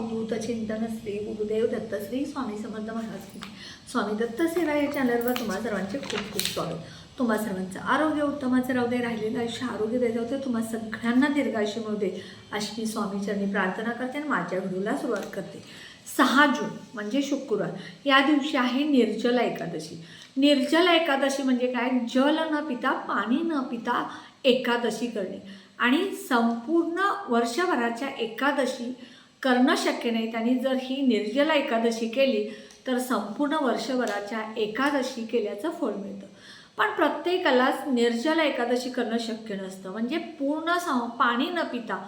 अवधूत चिंतन श्री गुरुदेव दत्त श्री स्वामी समर्थ महाराज स्वामी दत्त सेवा या चॅनलवर तुम्हा सर्वांचे खूप खूप स्वागत. तुम्हा सर्वांचं आरोग्य उत्तमाचं राहू दे राहिलेलं आयुष्य आरोग्य द्यायचं होते तुम्हा सगळ्यांना दीर्घायुष्य मिळू दे अशी मी स्वामीचरणी प्रार्थना करते आणि माझ्या व्हिडिओला सुरुवात करते. सहा जून म्हणजे शुक्रवार या दिवशी आहे निर्जला एकादशी. निर्जला एकादशी म्हणजे काय? जल न पिता पाणी न पिता एकादशी करणे. आणि संपूर्ण वर्षभराच्या एकादशी करणं शक्य नाही. त्यांनी जर ही निर्जला एकादशी केली तर संपूर्ण वर्षभराच्या एकादशी केल्याचं फळ मिळतं. पण प्रत्येकालाच निर्जला एकादशी करणं शक्य नसतं. म्हणजे पूर्ण सं पाणी न पिता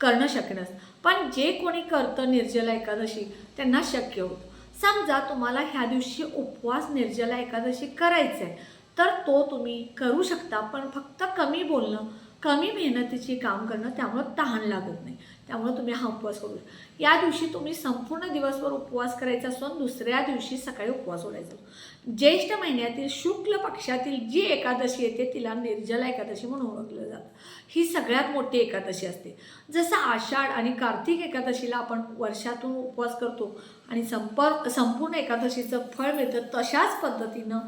करणं शक्य नसतं. पण जे कोणी करतं निर्जला एकादशी त्यांना शक्य होतं. समजा तुम्हाला ह्या दिवशी उपवास निर्जला एकादशी करायचं आहे तर तो तुम्ही करू शकता. पण फक्त कमी बोलणं कमी मेहनतीची काम करणं त्यामुळं तहान लागत नाही. त्यामुळं तुम्ही हा उपवास करू या दिवशी तुम्ही संपूर्ण दिवसभर उपवास करायचा असून दुसऱ्या दिवशी सकाळी उपवास सोडायचा ज्येष्ठ महिन्यातील शुक्ल पक्षातील जी एकादशी येते तिला निर्जला एकादशी म्हणून ओळखलं जातं. ही सगळ्यात मोठी एकादशी असते. जसं आषाढ आणि कार्तिक एकादशीला आपण वर्षातून उपवास करतो आणि संपर संपूर्ण एकादशीचं फळ मिळतं तशाच पद्धतीनं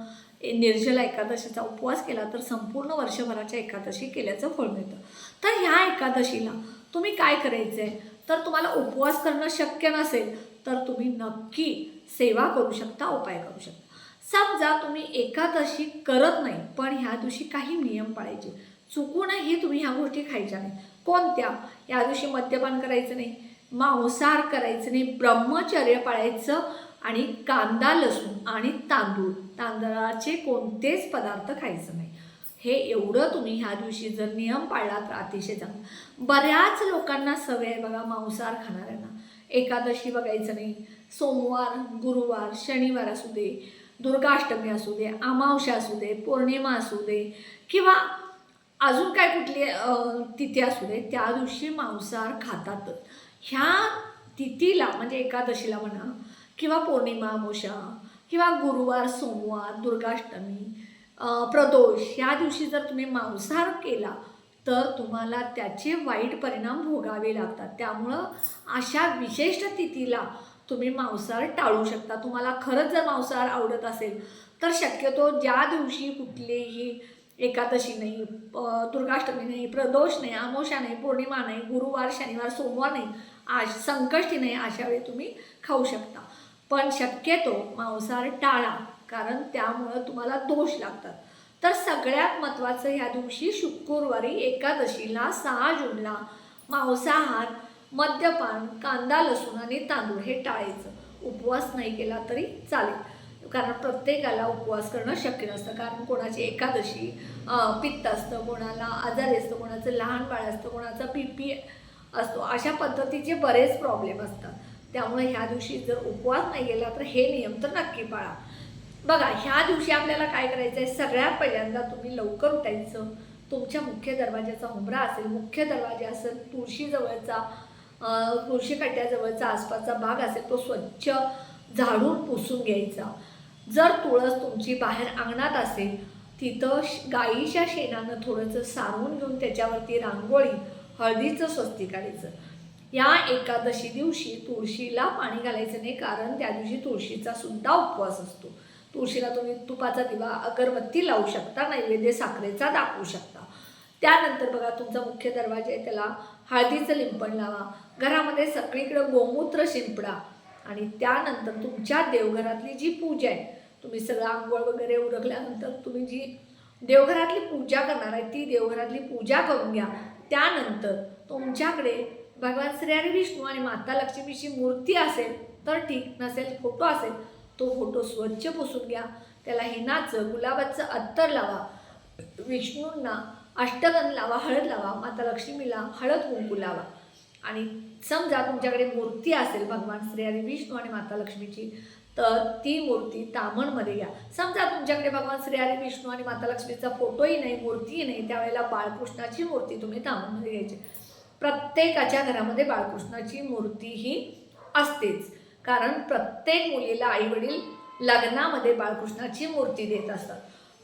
निर्जला एकादशीचा उपवास केला तर संपूर्ण वर्षभराच्या एकादशी केल्याचं फळ मिळतं. तर ह्या एकादशीला तुम्ही काय करायचं? आहे तर तुम्हाला उपवास करणं शक्य नसेल तर तुम्ही नक्की सेवा करू शकता उपाय करू शकता. समजा तुम्ही एकादशी करत नाही पण ह्या दिवशी काही नियम पाळायचे. चुकूनही तुम्ही ह्या गोष्टी खायच्या नाही. कोणत्या? या दिवशी मद्यपान करायचं नाही मांसाहार करायचं नाही ब्रह्मचर्य पाळायचं आणि कांदा लसूण आणि तांदूळ. तांदळाचे कोणतेच पदार्थ खायचं नाही. हे एवढं तुम्ही ह्या दिवशी जर नियम पाळला तर अतिशय चांगलं. बऱ्याच लोकांना सवय आहे बघा मांसाहार खाणाऱ्यांना. एकादशी बघायचं नाही. सोमवार गुरुवार शनिवार असू दे दुर्गाष्टमी असू दे अमावस्या असू दे पौर्णिमा असू दे किंवा अजून काय कुठली तिथी असू दे त्या दिवशी मांसाहार खातातच. ह्या तिथीला म्हणजे एकादशीला म्हणा किंवा पौर्णिमा अमावस्या किंवा गुरुवार सोमवार दुर्गाष्टमी प्रदोष ह्या दिवशी जर तुम्ही मांसाहार केला तर तुम्हाला त्याचे वाईट परिणाम भोगावे लागतात. त्यामुळं अशा विशिष्ट तिथीला तुम्ही मांसाहार टाळू शकता. तुम्हाला खरंच जर मांसाहार आवडत असेल तर शक्यतो ज्या दिवशी कुठलीही एकादशी नाही दुर्गाष्टमी नाही प्रदोष नाही अमोषा नाही पौर्णिमा नाही गुरुवार शनिवार सोमवार नाही आज संकष्टी नाही अशा वेळी तुम्ही खाऊ शकता. पण शक्यतो मांसाहार टाळा. कारण त्यामुळं तुम्हाला दोष लागतात. तर सगळ्यात महत्त्वाचं ह्या दिवशी शुक्रवारी एकादशीला सहा जूनला मांसाहार मद्यपान कांदा लसूण आणि तांदूळ हे टाळायचं. उपवास नाही केला तरी चालेल. कारण प्रत्येकाला उपवास करणं शक्य नसतं. कारण कोणाची एकादशी पित्त असतं कोणाला आजारी असतं कोणाचं लहान बाळ असतं कोणाचा बी पी असतो अशा पद्धतीचे बरेच प्रॉब्लेम असतात. त्यामुळे ह्या दिवशी जर उपवास नाही गेला तर हे नियम तर नक्की पाळा. बघा ह्या दिवशी आपल्याला काय करायचं आहे सगळ्यात पहिल्यांदा तुम्ही लवकर उठायचं. तुमच्या मुख्य दरवाजाचा उंबरा असेल मुख्य दरवाजा असेल तुळशीजवळचा अं, तुळशी कट्ट्याजवळचा आसपासचा भाग असेल तो स्वच्छ झाडून पुसून घ्यायचा. जर तुळस तुमची बाहेर अंगणात असेल तिथं श- गाईच्या शेणानं थोडंसं सारवून घेऊन त्याच्यावरती रांगोळी हळदीचं स्वस्ती काढायचं. या एकादशी दिवशी तुळशीला पाणी घालायचं नाही कारण त्या दिवशी तुळशीचा सुद्धा उपवास असतो. तुळशीला तुम्ही तुपाचा दिवा अगरबत्ती लावू शकता नैवेद्य साखरेचा दाखवू शकता. त्यानंतर बघा तुमचा मुख्य दरवाजा आहे त्याला हळदीचं लिंपण लावा. घरामध्ये सगळीकडं गोमूत्र शिंपडा. आणि त्यानंतर तुमच्या देवघरातली जी पूजा आहे तुम्ही सगळं आंघोळ वगैरे उरकल्यानंतर तुम्ही जी देवघरातली पूजा करणार आहे ती देवघरातली पूजा करून घ्या. त्यानंतर तुमच्याकडे भगवान श्री हरी विष्णू आणि माता लक्ष्मीची मूर्ती असेल तर ठीक नसेल फोटो असेल तो फोटो स्वच्छ पुसून घ्या. त्याला हिनाचं गुलाबाचं अत्तर लावा. विष्णूंना अष्टगन लावा हळद लावा. माता लक्ष्मीला हळद कुंकू लावा. आणि समजा तुमच्याकडे मूर्ती असेल भगवान श्री आणि विष्णू आणि माता लक्ष्मीची तर ती मूर्ती तामणमध्ये घ्या. समजा तुमच्याकडे भगवान श्री हरी विष्णू आणि माता लक्ष्मीचा फोटोही नाही मूर्तीही नाही त्यावेळेला बाळकृष्णाची मूर्ती तुम्ही तामणमध्ये घ्यायची. प्रत्येकाच्या घरामध्ये बाळकृष्णाची मूर्ती ही असतेच. कारण प्रत्येक मुलीला आईवडील लग्नामध्ये बाळकृष्णाची मूर्ती देत असतात.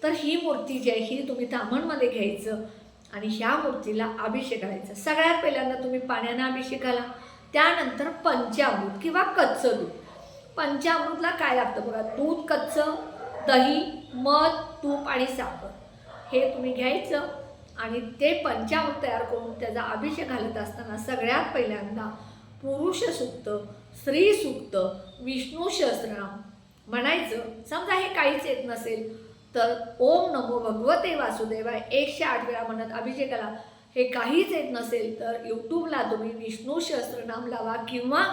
तर ही मूर्ती जी आहे ही तुम्ही तामणमध्ये घ्यायचं आणि ह्या मूर्तीला अभिषेक करायचा. सगळ्यात पहिल्यांदा तुम्ही पाण्यानं अभिषेक घाला त्यानंतर पंचामृत किंवा कच्चं दूध. पंचामृतला काय लागतं बघा दूध कच्चं दही मध तूप आणि साखर. हे तुम्ही घ्यायचं आणि ते पंचामृत तयार करून त्याचा अभिषेक घालत असताना सगळ्यात पहिल्यांदा पुरुष सुक्त स्त्री सूक्त विष्णू सहस्रनाम म्हणायचं समजा हे काहीच येत नसेल तर ओम नमो भगवते वासुदेवाय एकशे आठ वेळा म्हणत अभिषेकाला हे काहीच येत नसेल तर यूट्यूबला तुम्ही विष्णू सहस्रनाम लावा किंवा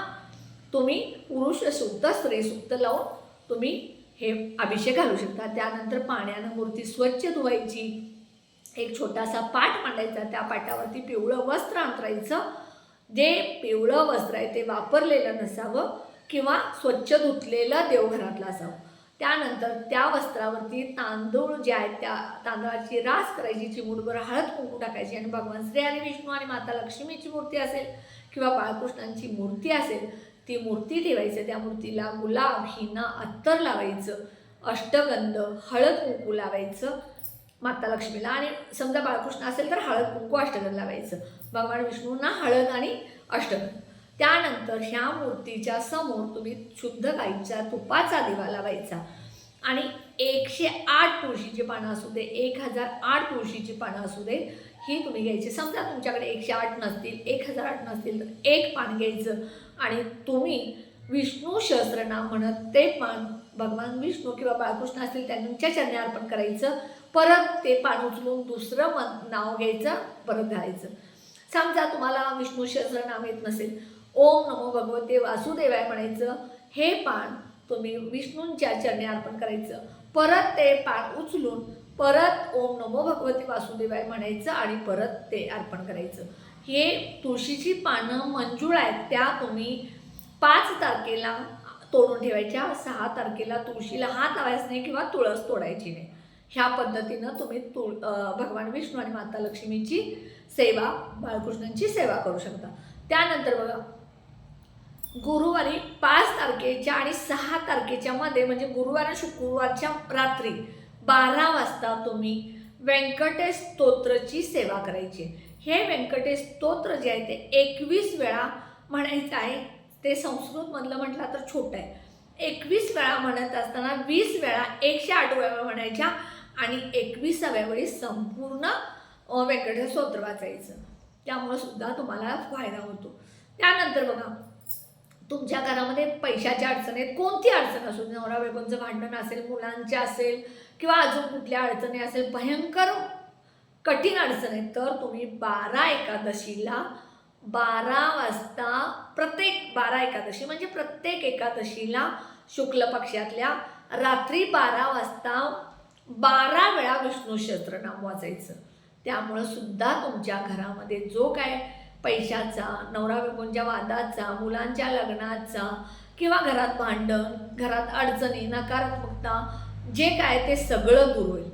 तुम्ही पुरुष सुक्त स्त्री सुक्त लावून तुम्ही हे अभिषेक घालू शकता. त्यानंतर पाण्यानं मूर्ती स्वच्छ धुवायची. एक छोटासा पाट मांडायचा. त्या पाटावरती पिवळं वस्त्र अंतरायचं. जे पिवळं वस्त्र आहे ते वापरलेलं नसावं किंवा स्वच्छ धुतलेलं देवघरातलं असावं. त्यानंतर त्या वस्त्रावरती तांदूळ जे आहेत त्या तांदळाची रास करायची चिमूटभर हळद कुंकू टाकायची आणि भगवान श्री आणि विष्णू आणि माता लक्ष्मीची मूर्ती असेल किंवा बाळकृष्णांची मूर्ती असेल ती मूर्ती ठेवायची. त्या मूर्तीला गुलाब हिना अत्तर लावायचं. अष्टगंध हळद कुंकू लावायचं. माता लक्ष्मीला. आणि समजा बाळकृष्ण असेल तर हळद कुंकू अष्टगन लावायचं. भगवान विष्णूंना हळद आणि अष्टगन त्यानंतर ह्या मूर्तीच्या समोर तुम्ही शुद्ध गाईच्या तुपाचा दिवा लावायचा. आणि एकशे आठ तुळशीची पानं असू दे एक हजार आठ तुळशीची पानं असू दे ही तुम्ही घ्यायची. समजा तुमच्याकडे एकशे आठ नसतील एक हजार आठ नसतील तर एक पान घ्यायचं. आणि तुम्ही विष्णू सहस्रनाम म्हणत ते पान भगवान विष्णू किंवा बाळकृष्ण असतील त्यांच्या चरणी अर्पण करायचं. परत ते पान उचलून दुसरं मन नाव घ्यायचं परत घालायचं समजा तुम्हाला विष्णू सहस्रनाम येत नसेल. ओम नमो भगवते वासुदेवाय म्हणायचं. हे पान तुम्ही विष्णूंच्या चरणी अर्पण करायचं. परत ते पान उचलून परत ओम नमो भगवते वासुदेवाय म्हणायचं आणि परत ते अर्पण करायचं. हे तुळशीची पानं मंजूळ आहेत त्या तुम्ही पाच तारखेला तोडून ठेवायच्या. सहा तारखेला तुळशीला हात लावायचं नाही किंवा तुळस तोडायची नाही. ह्या पद्धतीनं तुम्ही तुळ भगवान विष्णू आणि माता लक्ष्मीची सेवा बाळकृष्णांची सेवा करू शकता. त्यानंतर बघा गुरुवारी पाच तारखेच्या आणि सहा तारखेच्या मध्ये म्हणजे गुरुवार आणि शुक्रवारच्या रात्री बारा वाजता तुम्ही व्यंकटेश स्तोत्रची सेवा करायची. हे व्यंकटेश स्तोत्र जे आहे ते एकवीस वेळा म्हणायचं आहे. ते संस्कृतमधलं म्हटलं तर छोटं आहे. एकवीस वेळा म्हणत असताना वीस वेळा एकशे आठ वेळा म्हणायच्या. आणि एकविसाव्या वेळी संपूर्ण अ, स्तोत्र वाचायचं. त्यामुळं सुद्धा तुम्हाला फायदा होतो. त्यानंतर बघा तुमच्या घरामध्ये पैशाच्या अडचणी कोणती अडचण असू दे, नवरा बायकोंचं भांडण असेल मुलांचे असेल किंवा अजून कुठल्या अडचणी असेल भयंकर कठीण अडचण आहे तर तुम्ही बारा एकादशीला बारा वाजता प्रत्येक बारा एकादशी म्हणजे प्रत्येक एकादशीला शुक्ल पक्षातल्या रात्री बारा वाजता बारा वेळा विष्णू सहस्त्रनाम वाचायचं. त्यामुळं सुद्धा तुमच्या घरामध्ये जो काय पैशाचा नवरा बायकोंच्या वादाचा मुलांच्या लग्नाचा किंवा घरात भांडण घरात अडचणी नकारात्मकता जे काय ते सगळं दूर होईल.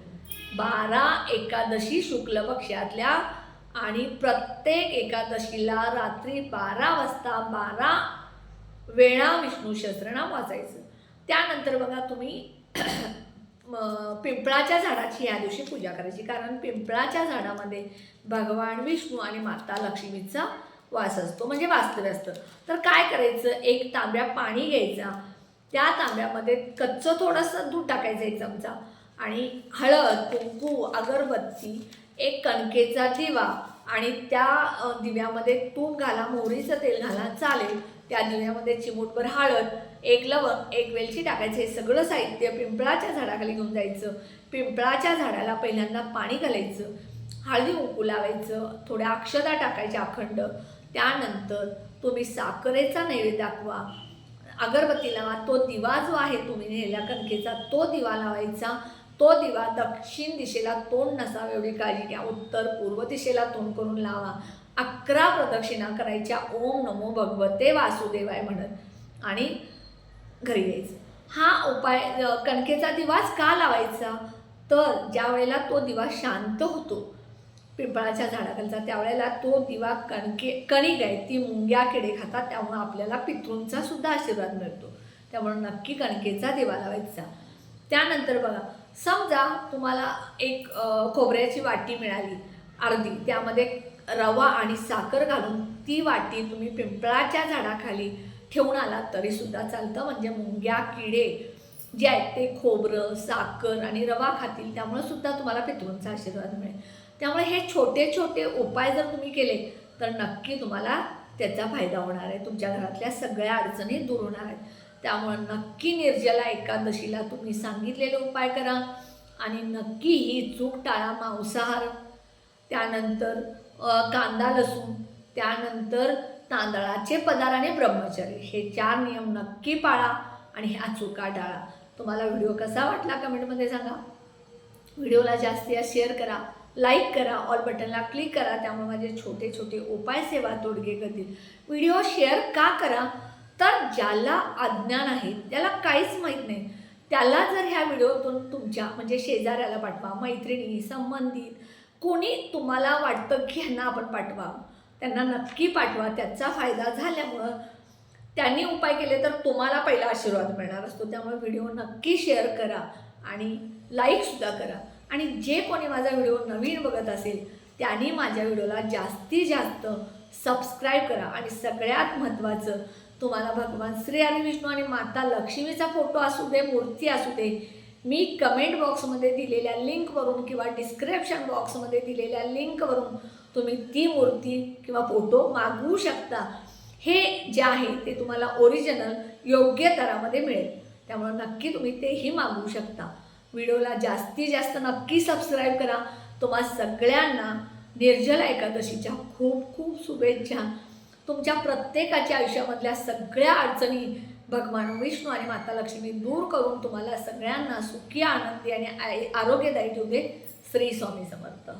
बारा एकादशी शुक्ल पक्षातल्या आणि प्रत्येक एकादशीला रात्री बारा वाजता बारा वेळा विष्णू सहस्त्रनाम वाचायचं. त्यानंतर बघा तुम्ही पिंपळाच्या झाडाची या दिवशी पूजा करायची. कारण पिंपळाच्या झाडामध्ये भगवान विष्णू आणि माता लक्ष्मीचा वास असतो. म्हणजे वास्तव्य असतं. तर काय करायचं? एक तांब्या पाणी घ्यायचा. त्या तांब्यामध्ये कच्चं थोडंसं दूध टाकायचं एक चमचा आणि हळद कुंकू अगरबत्ती एक कणकेचा दिवा आणि त्या दिव्यामध्ये तूप घाला मोहरीचं तेल घाला चालेल. त्या दिव्यामध्ये चिमूटभर हळद एक लवंग एक वेलची टाकायचं हे सगळं साहित्य पिंपळाच्या झाडाखाली घेऊन जायचं. पिंपळाच्या झाडाला पहिल्यांदा पाणी घालायचं हळदी उकू लावायचं थोड्या अक्षता टाकायच्या अखंड. त्यानंतर तुम्ही साखरेचा नैवेद्य दाखवा. अगरबत्ती लावा तो दिवा जो आहे तुम्ही नेल्या कणकेचा तो दिवा लावायचा. तो दिवा दक्षिण दिशेला तोंड नसावा एवढी काळजी घ्या. उत्तर पूर्व दिशेला तोंड करून लावा. अकरा प्रदक्षिणा करायच्या. ओम नमो भगवते वासुदेवाय म्हणत. आणि घरी यायचं. हा उपाय कणकेचा दिवाच का लावायचा? तर ज्या वेळेला तो दिवा शांत होतो पिंपळाच्या झाडाखालचा त्यावेळेला तो दिवा कणके कणिक आहे ती मुंग्या किडे खातात त्यामुळं आपल्याला पितृंचा सुद्धा आशीर्वाद मिळतो. त्यामुळं नक्की कणकेचा दिवा लावायचा. त्यानंतर बघा समजा तुम्हाला एक खोबऱ्याची वाटी मिळाली अर्धी त्यामध्ये रवा आणि साखर घालून ती वाटी तुम्ही पिंपळाच्या झाडाखाली ठेवून आलात तरीसुद्धा चालतं. म्हणजे मुंग्या किडे जे आहेत ते खोबरं साखर आणि रवा खातील त्यामुळे सुद्धा तुम्हाला पितृंचा आशीर्वाद मिळेल. त्यामुळे हे छोटे छोटे उपाय जर तुम्ही केले तर नक्की तुम्हाला त्याचा फायदा होणार आहे. तुमच्या घरातल्या सगळ्या अडचणी दूर होणार आहेत. त्यामुळं नक्की निर्जला एकादशीला तुम्ही सांगितलेले उपाय करा आणि नक्की ही चूक टाळा मांसाहार. त्यानंतर कांदा लसूण त्यानंतर तांदळाचे पदार्थ आणि ब्रह्मचर्य. हे चार नियम नक्की पाळा आणि ह्या चुका टाळा. तुम्हाला व्हिडिओ कसा वाटला कमेंटमध्ये सांगा. व्हिडिओला जास्तीत जास्त शेअर करा लाईक करा ऑल बटनला क्लिक करा. त्यामुळे माझे छोटे छोटे उपाय सेवा तोडगे करतील. व्हिडिओ शेअर का करा? तर ज्याला अज्ञान आहे त्याला काहीच माहीत नाही. त्याला जर ह्या व्हिडिओतून तुमच्या म्हणजे शेजाऱ्याला पाठवा मैत्रिणी संबंधित कोणी तुम्हाला वाटतं की ह्यांना आपण पाठवा त्यांना नक्की पाठवा. त्याचा फायदा झाल्यामुळं त्यांनी उपाय केले तर तुम्हाला पहिला आशीर्वाद मिळणार असतो. त्यामुळे व्हिडिओ नक्की शेअर करा आणि लाईकसुद्धा करा. आणि जे कोणी माझा व्हिडिओ नवीन बघत असेल त्यांनी माझ्या व्हिडिओला जास्तीत जास्त सबस्क्राईब करा. आणि सगळ्यात महत्त्वाचं तुम्हाला भगवान श्री हरी विष्णू आणि माता लक्ष्मीचा फोटो असू दे मूर्ती असू दे मी कमेंट बॉक्समध्ये दिलेल्या लिंकवरून किंवा डिस्क्रिप्शन बॉक्समध्ये दिलेल्या लिंकवरून तुम्ही ती मूर्ती किंवा फोटो मागवू शकता. हे जे आहे ते तुम्हाला ओरिजिनल योग्य दरामध्ये मिळेल. त्यामुळे नक्की तुम्ही तेही मागवू शकता. व्हिडिओला जास्तीत जास्त नक्की सबस्क्राईब करा. तुम्हा सगळ्यांना निर्जला एकादशीच्या खूप खूप शुभेच्छा. तुमच्या प्रत्येकाच्या आयुष्यामधल्या सगळ्या अडचणी भगवान विष्णू आणि माता लक्ष्मी दूर करून तुम्हाला सगळ्यांना सुखी आनंदी आणि आय- आरोग्यदायी ठेवू दे श्री स्वामी समर्थ.